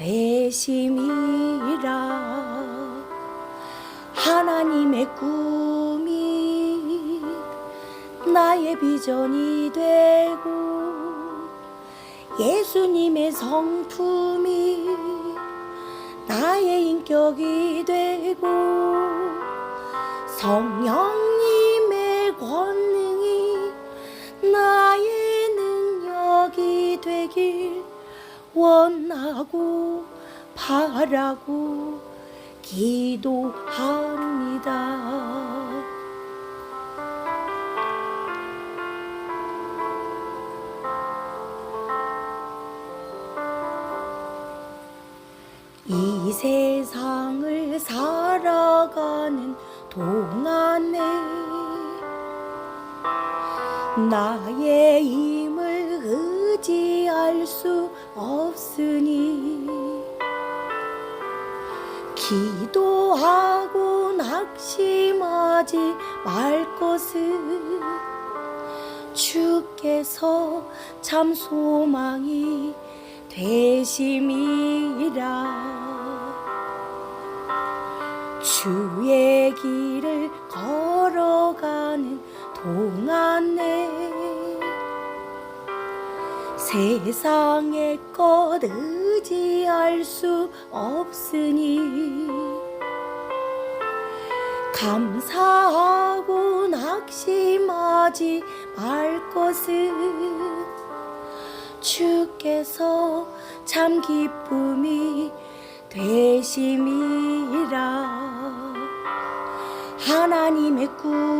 되심이라 하나님의 꿈이 나의 비전이 되고 예수님의 성품이 나의 인격이 되고 성령님의 권 원하고 바라고 기도합니다. 이 세상을 살아가는 동안에 나의 힘을 의지할 수 없으니 기도하고 낙심하지 말 것을 주께서 참 소망이 되심이라. 주의 길을 걸어가는 동안에 세상의 것 의지할 수 없으니 감사하고 낙심하지 말 것을 주께서 참 기쁨이 되심이라. 하나님의 꿈이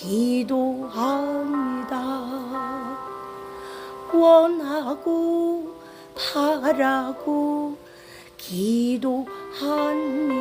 기도합니다. 원하고 바라고 기도합니다.